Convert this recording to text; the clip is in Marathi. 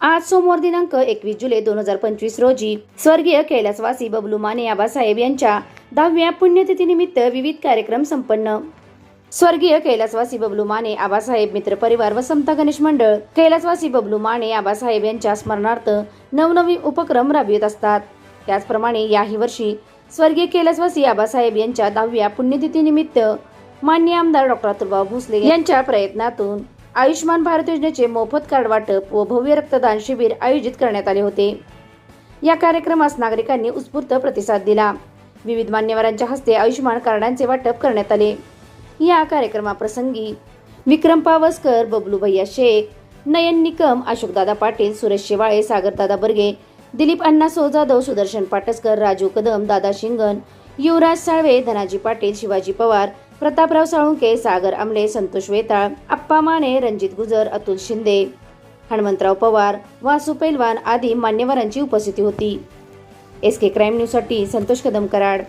आज सोमवार दिनांक एकवीस जुलै दोन हजार पंचवीस रोजी स्वर्गीय कैलासवासी बबलू माने आबासाहेब यांच्या दहाव्या पुण्यतिथीनिमित्त विविध कार्यक्रम संपन्न. स्वर्गीय कैलासवासी बबलू माने आबासाहेब मित्र परिवार व समता गणेश मंडळ कैलासवासी बबलू माने आबासाहेब यांच्या स्मरणार्थ नवनवीन उपक्रम राबवित असतात. त्याचप्रमाणे याही वर्षी स्वर्गीय कैलासवासी आबासाहेब यांच्या दहाव्या पुण्यतिथीनिमित्त मान्य आमदार डॉक्टर अतुलभाऊ भोसले यांच्या प्रयत्नातून आयुष्मान भारत योजनेचे मोफत कार्ड वाटप व भव्य रक्तदान शिबिर आयोजित करण्यात आले होते. या कार्यक्रमास नागरिकांनी उत्स्फूर्त प्रतिसाद दिला. विविध मान्यवरांच्या हस्ते आयुष्मान कार्डांचे वाटप करण्यात आले. या कार्यक्रमाप्रसंगी विक्रम पावसकर बबलू भैया शेख नयन निकम अशोकदादा पाटील सुरेश शेवाळे सागरदादा बर्गे दिलीप अण्णा जाधव सुदर्शन पाटसकर राजू कदम दादा शिंगण युवराज साळवे धनाजी पाटील शिवाजी पवार प्रतापराव साळुंके सागर आमले संतोष वेताळ अप्पा माने रणजित गुजर अतुल शिंदे हनुमंतराव पवार वासू पैलवान आदी मान्यवरांची उपस्थिती होती. एस के क्राईम न्यूजसाठी संतोष कदम कराड